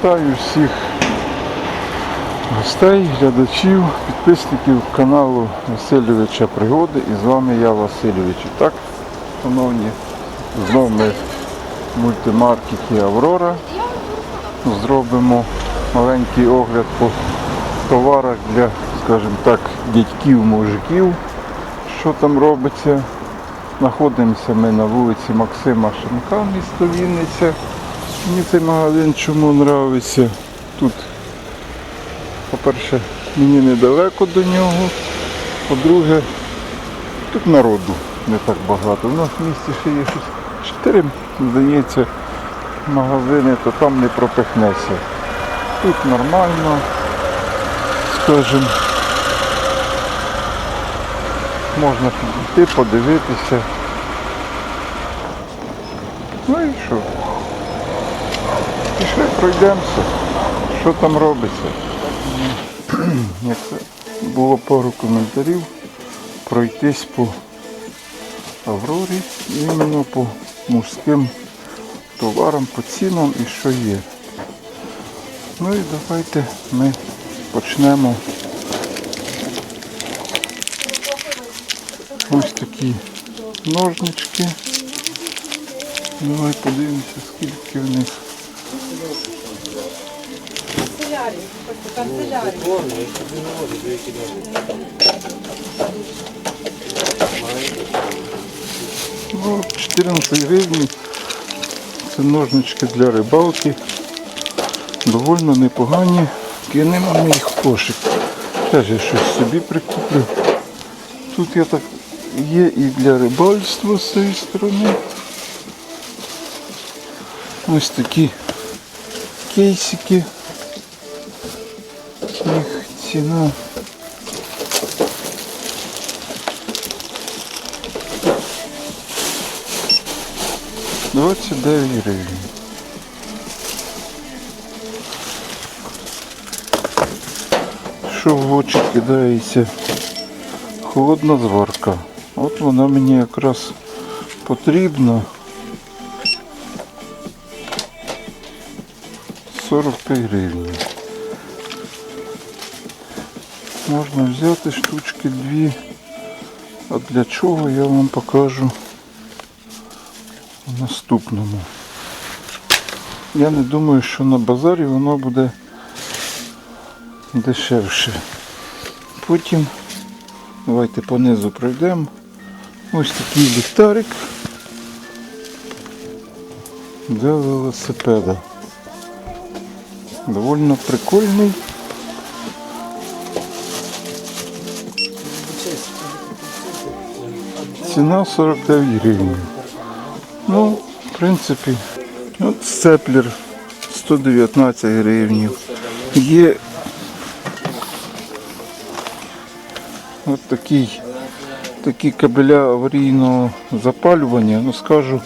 Вітаю всіх гостей, глядачів, підписників каналу Васильовича Пригоди і з вами я Васильович. І так, шановні, знову ми в мультимаркеті Аврора зробимо маленький огляд по товарах для, скажімо так, дядьків, мужиків, що там робиться. Знаходимося ми на вулиці Максима Шенка, місто Вінниця. Мені цей магазин чому подобається. Тут, по-перше, мені недалеко до нього. По-друге, тут народу не так багато. У нас в місті ще є щось чотири, здається, магазини, то там не пропихнеться. Тут нормально, скажімо, можна підійти, подивитися. Ну і що? Пройдемося, що там робиться. Як було пару коментарів пройтись по Аврорі, іменно по мужським товарам, по цінам і що є. Ну і давайте ми почнемо. Ось такі ножнички. Давай подивимося, скільки в них. Ну, 14 гривень. Це ножнички для рибалки. Довольно непогані. Кинемо ми їх кошик. Теж я щось собі прикуплю. Тут я так є і для рибальства з цієї сторони. Ось такі кейсики. Ціна. Двадцять дев'ять гривень. Що в очі кидається? Холодна зварка. От вона мені якраз потрібна. 45 гривень. Можна взяти штучки дві. А для чого я вам покажу в наступному. Я не думаю, що на базарі воно буде дешевше. Потім давайте понизу пройдемо. Ось такий ліхтарик для велосипеда. Довольно прикольний. Ціна 49 гривень. Ну, в принципі, от степлер 119 гривень. Є от такий, такі кабеля аварійного запалювання. Ну скажу,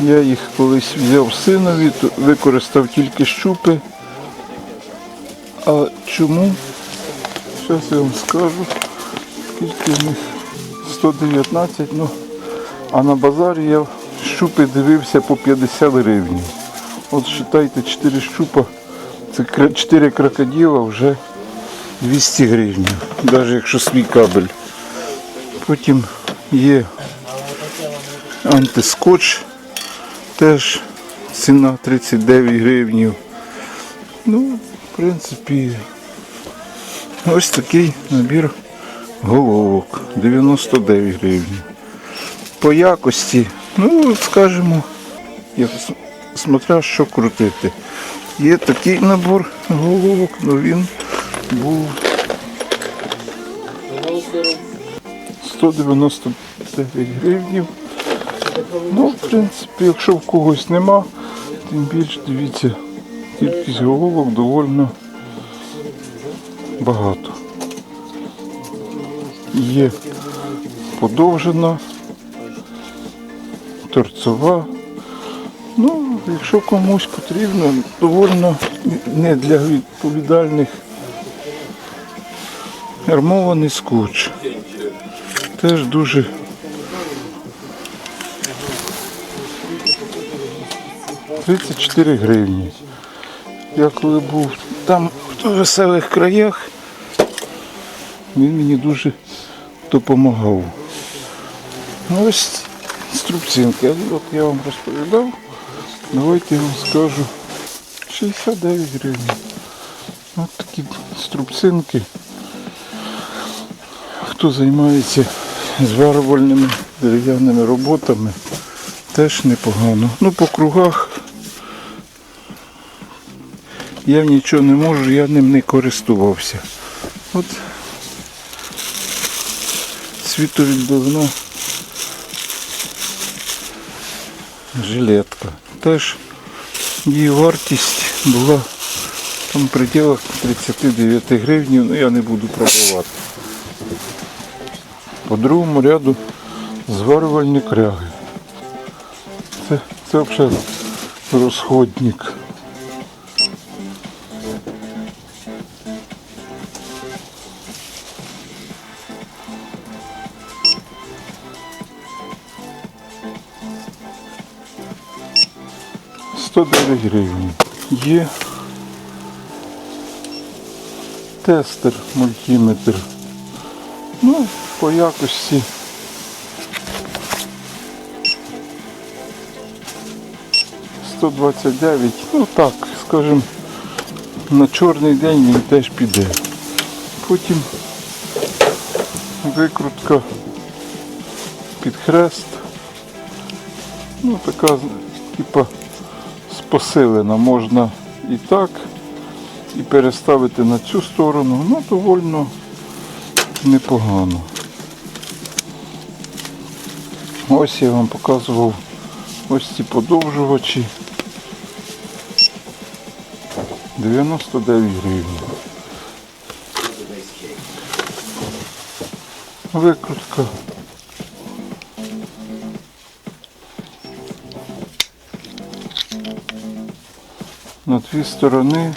я їх колись взяв синові, використав тільки щупи. А чому? Зараз я вам скажу, скільки в них 119, ну, а на базарі я щупи дивився по 50 гривень. От вважайте, 4 щупа, це 4 крокодила вже 200 гривень, навіть якщо свій кабель. Потім є антискотч, теж ціна 39 гривень. Ну, в принципі, ось такий набір головок 99 гривень. По якості, ну, скажімо, як с- смотря що крутити. Є такий набор головок, але він був 199 гривень. Ну, в принципі, якщо в когось нема, тим більше дивіться, кількість головок доволі багато. Є подовжена, торцова. Ну, якщо комусь потрібно, довольно не для відповідальних армований скотч. Теж дуже 34 гривні. Я коли був там в веселих краях, він мені дуже допомагав. Ну, ось струбцинки. От я вам розповідав. Давайте я вам скажу 69 гривень. От такі струбцинки. Хто займається зварювальними дерев'яними роботами, теж непогано. Ну, по кругах я нічого не можу, я ним не користувався. От світовідбивна жилетка. Теж її вартість була там в пределах 39 гривень, ну я не буду пробувати. По другому ряду зварювальні кряги. Це, це взагалі розходник. Сто дев'ять гривень. Є тестер, мультиметр. Ну, по якості. Сто. Ну так, скажімо, на чорний день він теж піде. Потім викрутка під хрест. Ну, така, типа, посилена. Можна і так, і переставити на цю сторону. Ну, довольно непогано. Ось я вам показував ось ці подовжувачі. 99 гривень. Викрутка. На дві сторони.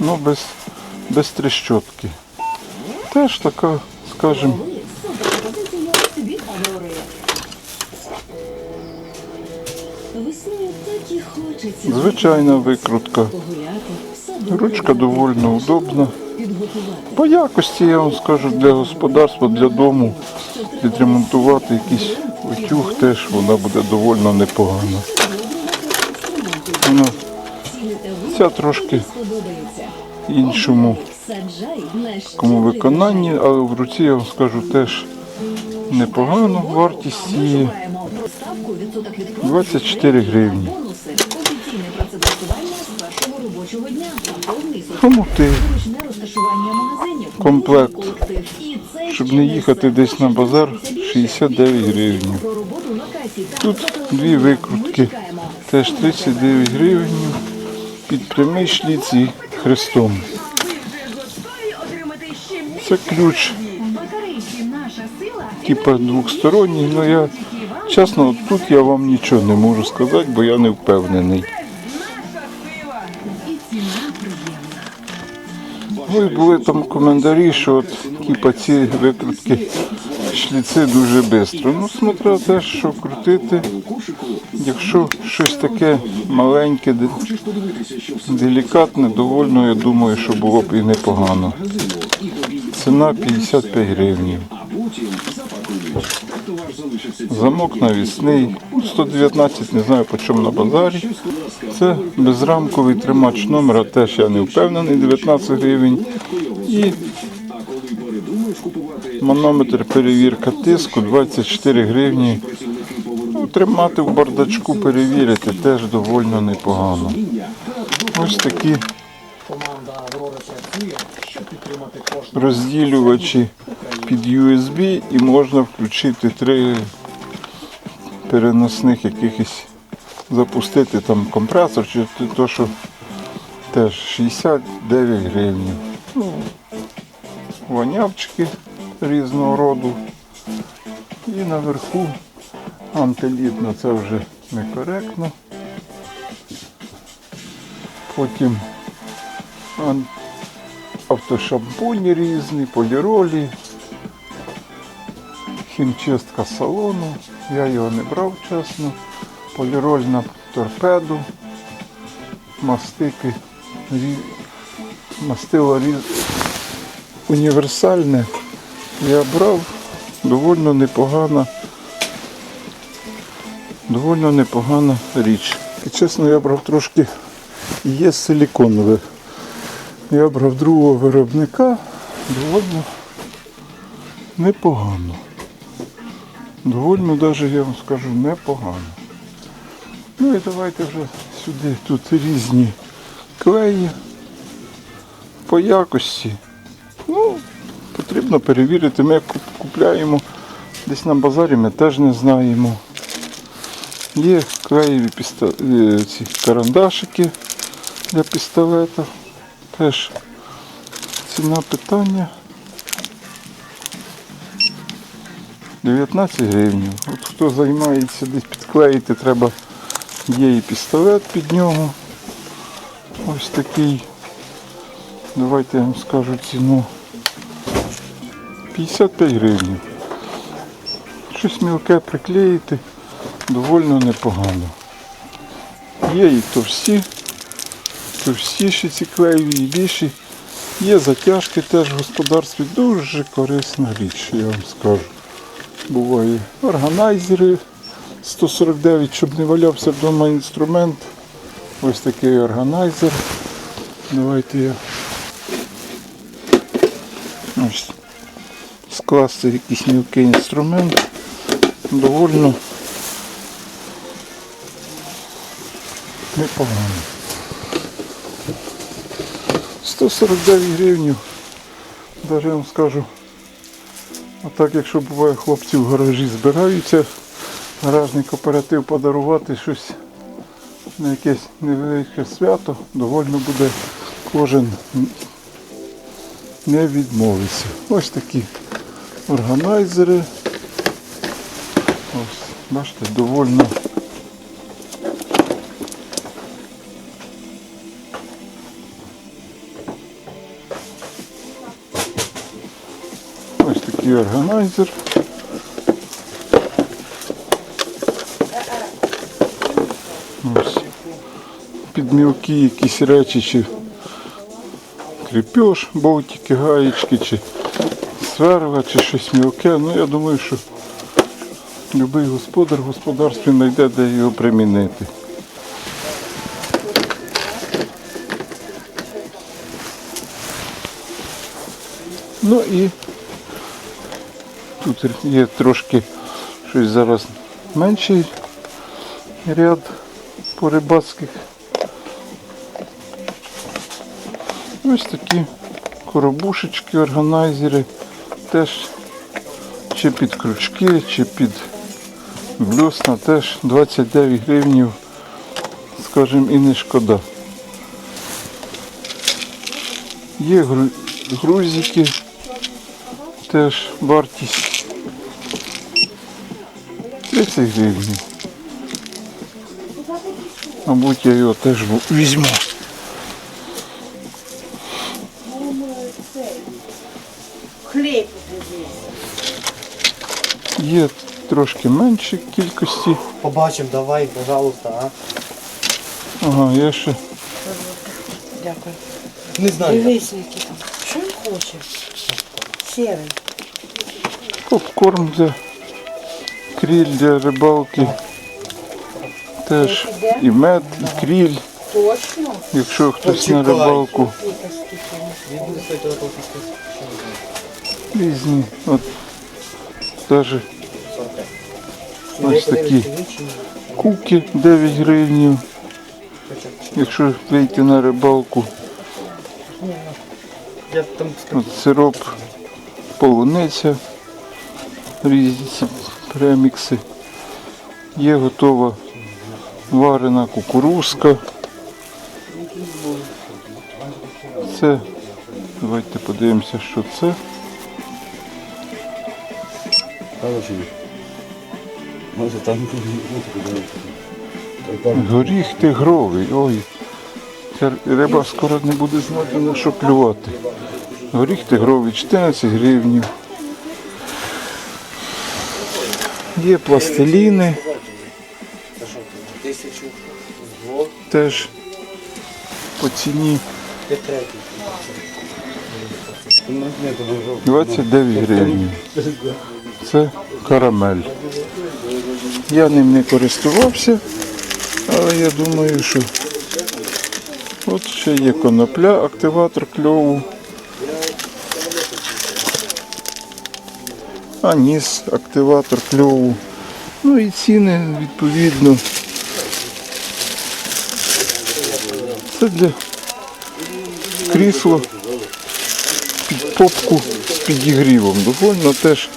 Ну, без, без трещотки. Теж така, скажімо, звичайна викрутка. Ручка довольно удобна. По якості, я вам скажу, для господарства, для дому відремонтувати якийсь утюг теж вона буде довольно непогана. Вона ця трошки іншому Саджай на кому виконанні, але в руці я вам скажу теж непогано. Вартість її Вживаємо проставку відсоток від продажу 24 гривні. Хомути. Комплект. Щоб не їхати десь на базар, Більше. 69 гривень. Тут дві викрутки, теж 39 гривень під прямий шліц і хрестом. Це ключ, типа двохсторонній, але я чесно, от тут я вам нічого не можу сказати, бо я не впевнений. Ну були там коментарі, що от типа ці викрутки шліци дуже швидко. Ну, смотря те, що крутити. Якщо щось таке маленьке, делікатне, довольно, я думаю, що було б і непогано. Ціна 55 гривень. Замок навісний, 119, не знаю по чому на базарі. Це безрамковий тримач номера, теж я не впевнений, 19 гривень. І манометр перевірка тиску 24 гривні. Ну, тримати в бардачку, перевірити теж доволі непогано. Ось такі розділювачі під USB і можна включити три переносних якихось запустити там компресор чи то, що теж 69 гривень. Ну, вонявчики різного роду. І наверху антилітно це вже некоректно. Потім автошампуні різні, поліролі, хімчистка салону. Я його не брав чесно. Поліроль на торпеду, мастики, мастило різ... універсальне. Я брав доволі непогана, доволі непогана річ. І чесно, я брав трошки є силіконове. Я брав другого виробника доволі непогано. Доволі навіть я вам скажу непогано. Ну і давайте вже сюди тут різні клеї по якості. Ну, потрібно перевірити. Ми купляємо десь на базарі, ми теж не знаємо. Є клеєві е, ці карандашики для пістолета. Теж ціна питання 19 гривень. От хто займається десь підклеїти, треба є і пістолет під нього. Ось такий. Давайте я вам скажу ціну. 55 гривень. Щось мілке приклеїти доволі непогано. Є і товсті, товстіші ці клеєві, і більші. Є затяжки теж в господарстві. Дуже корисна річ, я вам скажу. Буває органайзери 149, щоб не валявся вдома інструмент. Ось такий органайзер. Давайте я ось скласти якийсь мілкий інструмент. Довольно непогано. 149 гривень. Я вам скажу. А так, якщо буває хлопці в гаражі збираються, гаражний кооператив подарувати щось на якесь невелике свято, доволі буде кожен не відмовиться. Ось такі органайзери. Ось, бачите, довольно. Ось такий органайзер. Ось. Під мілкі якісь речі, чи кріпеж, болтики, гаєчки, чи сверла, чи щось мілке. Ну я думаю, що будь-який господар в господарстві знайде, де його примінити. Ну і тут є трошки щось зараз менший ряд по рибацьких. Ось такі коробушечки, органайзери. Теж чи під крючки, чи під блюсна, теж 29 гривнів, скажімо, і не шкода. Є грузики, теж вартість 30 гривень. Мабуть, я його теж візьму. Є трошки менші кількості. Побачимо, давай, пожалуйста, а? Ага, є ще Дякую. Не знаю. Дивись, які там. Що він хоче? Сірий. попкорн для кріль для рибалки. Теж і мед, і кріль, Точно? якщо хтось на Почекай. рибалку. Різні. От теж ось такі куки 9 гривень. Якщо вийти на рибалку, от сироп, полуниця, різні премікси. Є готова варена кукурузка. Це, давайте подивимося, що це. Може там Горіх тигровий. Ой. Ця риба скоро не буде знати на що клювати. Горіх тигровий, 14 гривень. Є пластиліни теж по ціні ти третій. Ну, ні, то дуже. 29 гривень. Це карамель. Я ним не користувався, але я думаю, що от ще є конопля, активатор кльову. Аніс, активатор кльову. Ну і ціни відповідно. Це для крісло під попку з підігрівом. Довольно теж,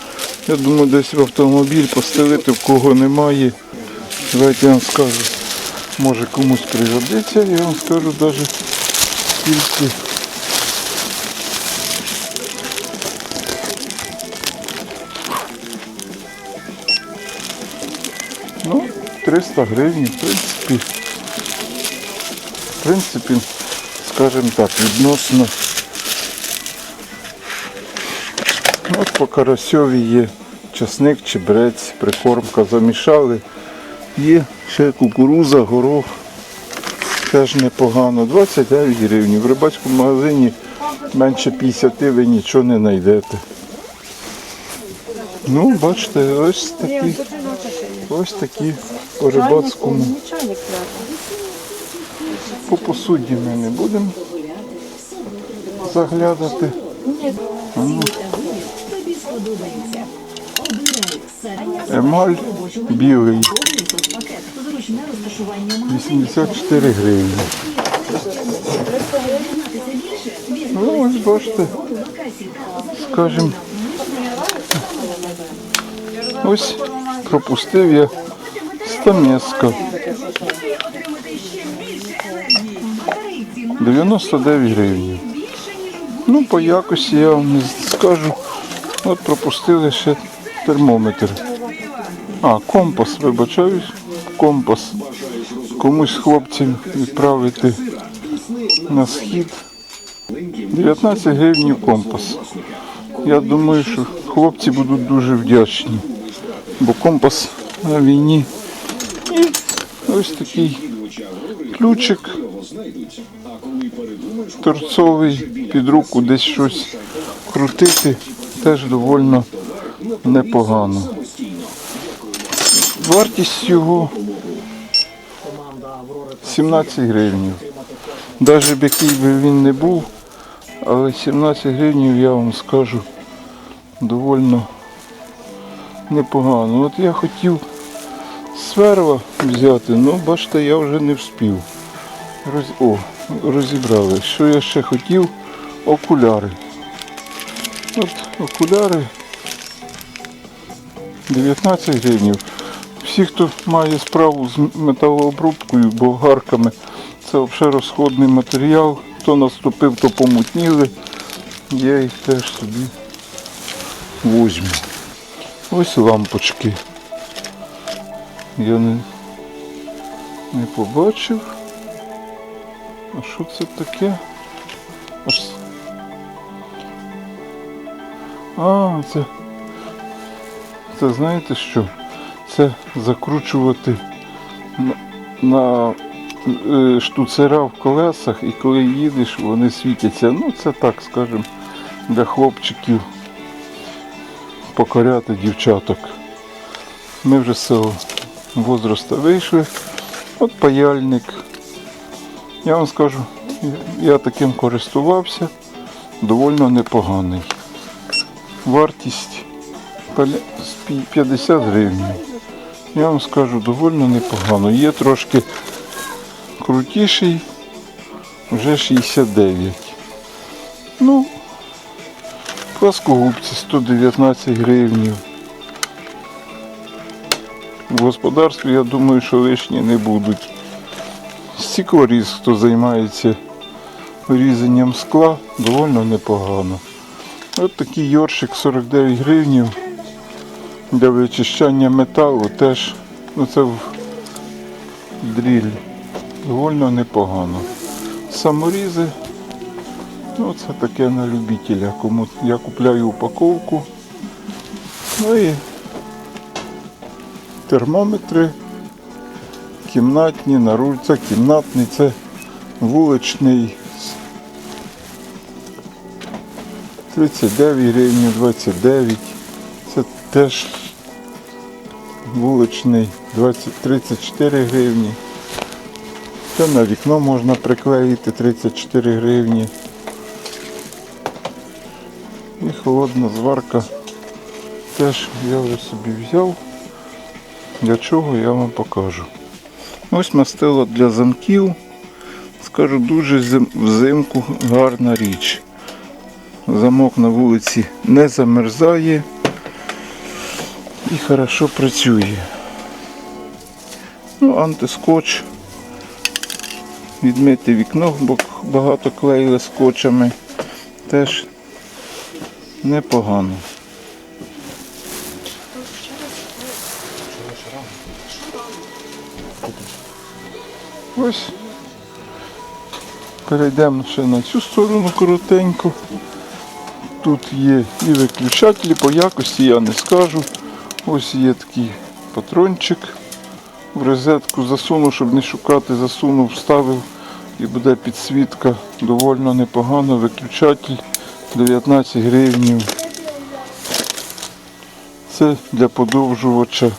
я думаю, десь в автомобіль постелити, в кого немає. Давайте я вам скажу, може комусь пригодиться, я вам скажу навіть скільки. Ну, 300 гривень, в принципі. В принципі, скажімо так, відносно От по карасьові є часник, чебрець, прикормка замішали. Є ще кукуруза, горох. Теж непогано. 29 гривень. В рибацькому магазині менше 50 ви нічого не знайдете. Ну, бачите, ось такі, ось такі по рибацькому. По посуді ми не будемо заглядати. Тобі Емаль білий. повний соцпакет. Зручне розташування магазинів. 84 гривні. Ну, ось бачите. скажімо, ось пропустив я стамеска. 99 гривень. Ну, по якості я вам не скажу. От пропустили ще термометр. А, компас, вибачаюсь. Компас. Комусь з відправити на схід. 19 гривень компас. Я думаю, що хлопці будуть дуже вдячні, бо компас на війні. І ось такий ключик торцовий під руку десь щось крутити теж доволі непогано. Вартість його 17 гривень. Навіть який би він не був, але 17 гривень, я вам скажу, доволі непогано. От я хотів сверва взяти, але бачите, я вже не вспів. Роз... О, розібрали. Що я ще хотів? Окуляри. От окуляри 19 гривень. Всі, хто має справу з металообробкою, болгарками, це взагалі розходний матеріал. Хто наступив, то помутніли. Я їх теж собі возьму. Ось лампочки. Я не, не побачив. А що це таке? А, це. Це знаєте що? Це закручувати на, е, штуцера в колесах і коли їдеш, вони світяться. Ну це так, скажімо, для хлопчиків покоряти дівчаток. Ми вже з цього возрасту вийшли. От паяльник. Я вам скажу, я таким користувався, доволі непоганий. Вартість 50 гривень. Я вам скажу, доволі непогано. Є трошки крутіший, вже 69. Ну, пласкогубці 119 гривень. В господарстві, я думаю, що лишні не будуть. Стеклоріз, хто займається різанням скла, доволі непогано. От такий йоршик 49 гривень для вичищання металу теж, ну це в дріль, доволі непогано. Саморізи, ну це таке на любителя. Кому я купляю упаковку. Ну і термометри. Кімнатні, на руль, кімнатний, це вуличний. 39 гривень, 29. Теж вуличний 20, 34 гривні. Це на вікно можна приклеїти 34 гривні. І холодна зварка теж я вже собі взяв. Для чого я вам покажу. Ось мастило для замків. Скажу, дуже взимку гарна річ. Замок на вулиці не замерзає і хорошо працює. Ну, антискотч. Відмити вікно, бо багато клеїли скотчами. Теж непогано. Ось. Перейдемо ще на цю сторону коротенько. Тут є і виключателі, по якості я не скажу. Ось є такий патрончик. В розетку засунув, щоб не шукати, засунув, вставив і буде підсвітка довольно непогано. Виключатель 19 гривень. Це для подовжувача.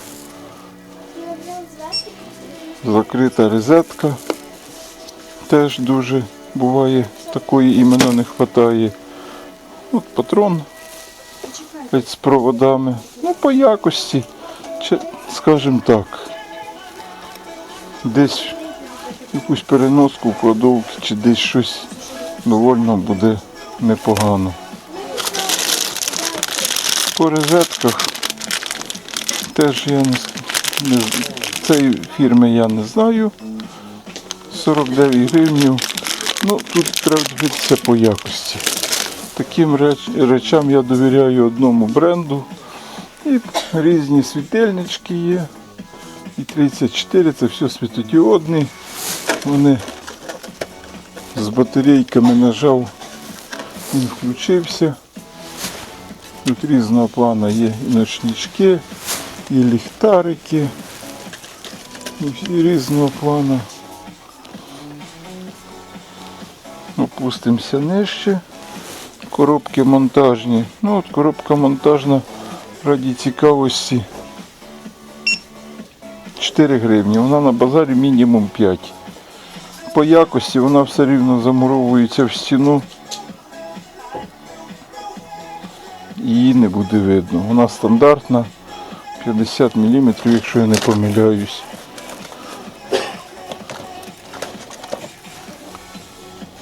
Закрита розетка. Теж дуже буває, такої іменно не вистачає. От патрон з проводами. Ну, по якості, скажімо так. Десь якусь переноску вкладовки чи десь щось довольно буде непогано. По розетках теж я не, не цієї фірми я не знаю. 49 гривень. Ну, тут треба дивитися по якості. Таким реч- речам я довіряю одному бренду. І різні світильнички є. І 34 це все світодіодні. Вони з батарейками нажав, він включився. Тут різного плану є і ночнички, і ліхтарики, і всі різного плану. Опустимося нижче. Коробки монтажні. Ну от коробка монтажна раді цікавості 4 гривні. Вона на базарі мінімум 5. По якості вона все рівно замуровується в стіну. Її не буде видно. Вона стандартна 50 мм, якщо я не помиляюсь.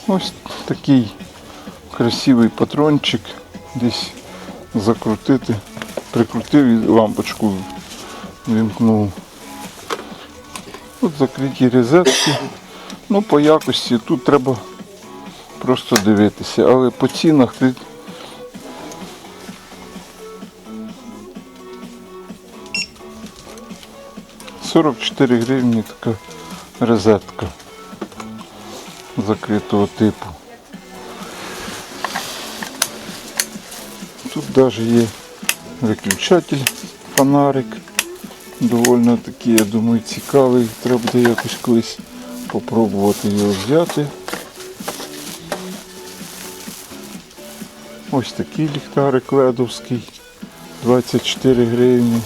Ось такий красивий патрончик. Десь закрутити. Прикрутив і лампочку вімкнув. Тут закриті розетки. Ну, по якості тут треба просто дивитися. Але по цінах Сорок чотири гривні така розетка закритого типу. Тут навіть є виключатель, фонарик. Довольно такий, я думаю, цікавий. Треба буде якось колись попробувати його взяти. Ось такий ліхтарик ледовський. 24 гривні.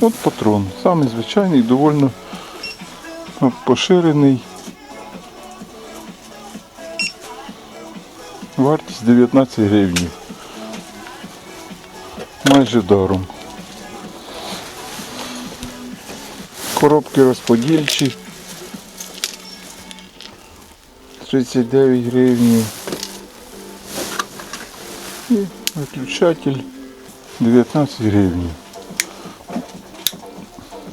От патрон. Самий звичайний, довольно поширений. Вартість 19 гривень. Майже даром. Коробки розподільчі. 39 гривень. І виключатель 19 гривень.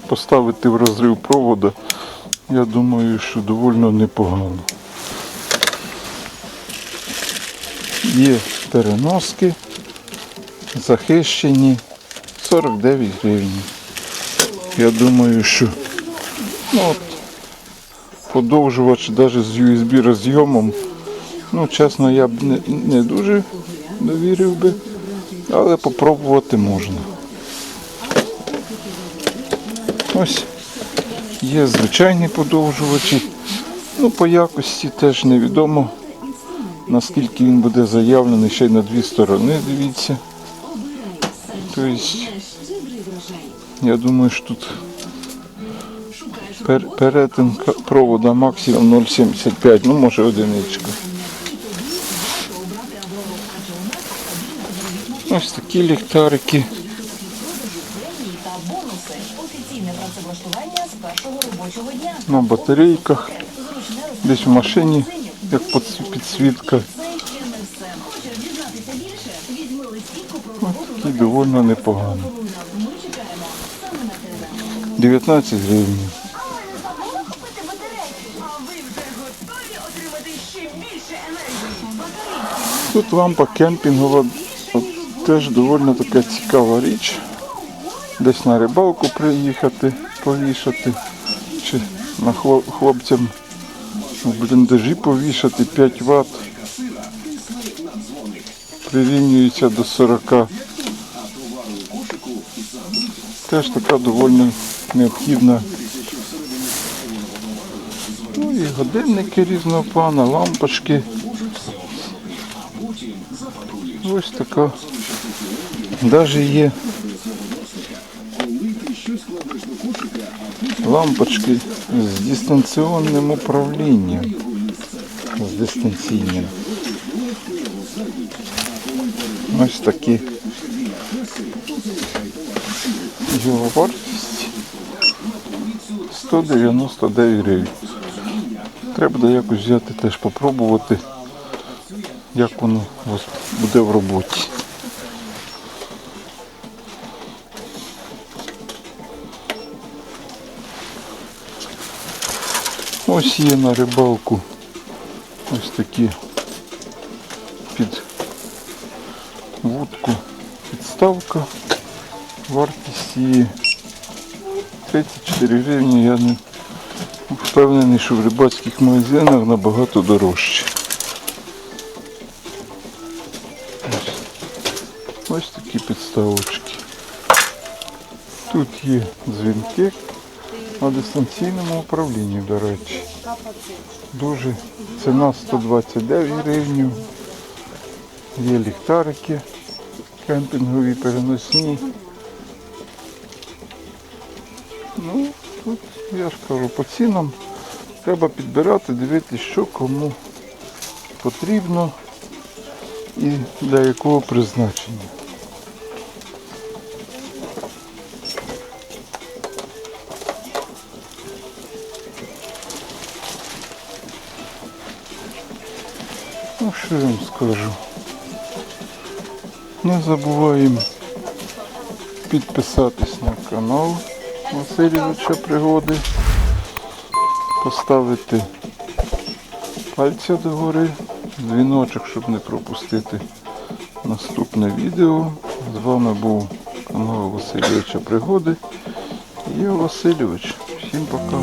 Поставити в розрив провода, я думаю, що доволі непогано. Є переноски захищені 49 гривень. Я думаю, що ну, от, подовжувач навіть з USB розйомом. Ну, чесно, я б не, не дуже довірив би. але попробувати можна. Ось є звичайні подовжувачі. Ну, по якості теж невідомо, наскільки він буде заявлений ще й на дві сторони, дивіться. Тобто, я думаю, що тут пер, перетин провода максимум 0,75, ну може одиничка. Ось такі ліхтарики. на батарейках, десь в машині, як підсвітка. І доволі непогано. Ми чекаємо саме на тебе. 19 гривень. Тут лампа кемпінгова, теж доволі така цікава річ. Десь на рибалку приїхати, повішати, чи на хлопцям в бліндажі повішати 5 Вт. Прирівнюється до 40. Теж така доволі необхідна. Ну і годинники різного плану, лампочки. Ось така. Навіть є лампочки з дистанційним управлінням. З дистанційним. Ось такі. Його вартість 199 гривень. Треба якось взяти теж попробувати як воно буде в роботі. Ось є на рибалку ось такі під вудку підставка. Вартість її 34 гривні. Я не впевнений, що в рибацьких магазинах набагато дорожче. Ось такі підставочки. Тут є дзвінки на дистанційному управлінні, до речі. Дуже ціна 129 гривень. Є ліхтарики кемпінгові переносні. Ну, тут я ж кажу, по цінам треба підбирати, дивитися, що кому потрібно і для якого призначення. Ну, що я вам скажу? Не забуваємо підписатись на канал Васильовича Пригоди, поставити пальця догори, дзвіночок, щоб не пропустити наступне відео. З вами був канал Васильовича Пригоди. Я Васильович. Всім пока.